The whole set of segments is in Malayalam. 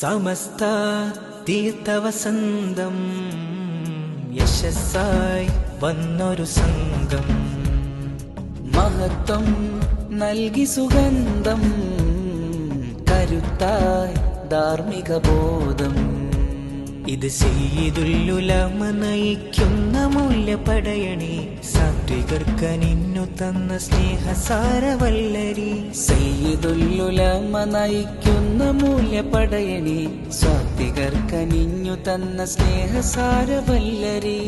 സമസ്ത തീർത്ഥവസന്തം. യശസ്സായി വന്നൊരു സംഘം. മഹത്വം നൽകി സുഗന്ധം. കരുത്തായി ധാർമ്മിക ബോധം. ഇത് ചെയ്തുല്ലുലമ നയിക്കുന്ന മൂല്യ പടയണി സാത്വികർക്ക് നിന്നു തന്ന സ്നേഹസാരവല്ലരി. സയ്യിദുല്ലുലമ നയിക്കുന്ന മൂല്യ പടയണി സാത്വികർക്ക് നിന്നു തന്ന സ്നേഹസാരവല്ലരി.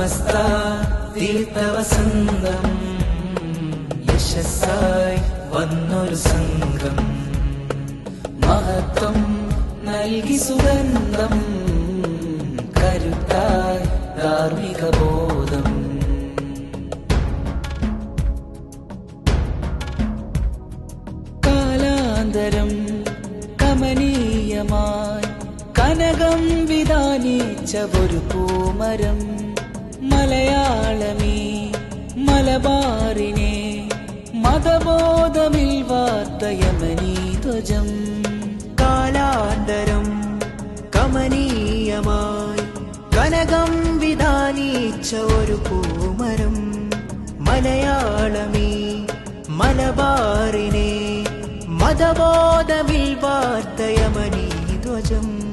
സമസ്ത തീർത്ഥവസന്തം. യശസ്സായി വന്നൊരു സംഘം. മഹത്വം നൽകി സുഗന്ധം. കരുത്തായി ധാർമ്മിക ബോധം. കാലാന്തരം കമനീയമായി കനകം വിധാനിച്ച ഒരു പൂമരം. മലയാളമേ മലബാറിനെ മതബോധമിൽവാത്ത യമനീ ധ്വജം. കാലാന്തരം കമനീയമായി കനകം വിധാനീച്ച ഒരു പൂമരം. മലയാളമേ മലബാറിനെ മതബോധമിൽ വാർത്തയമനീ ധ്വജം.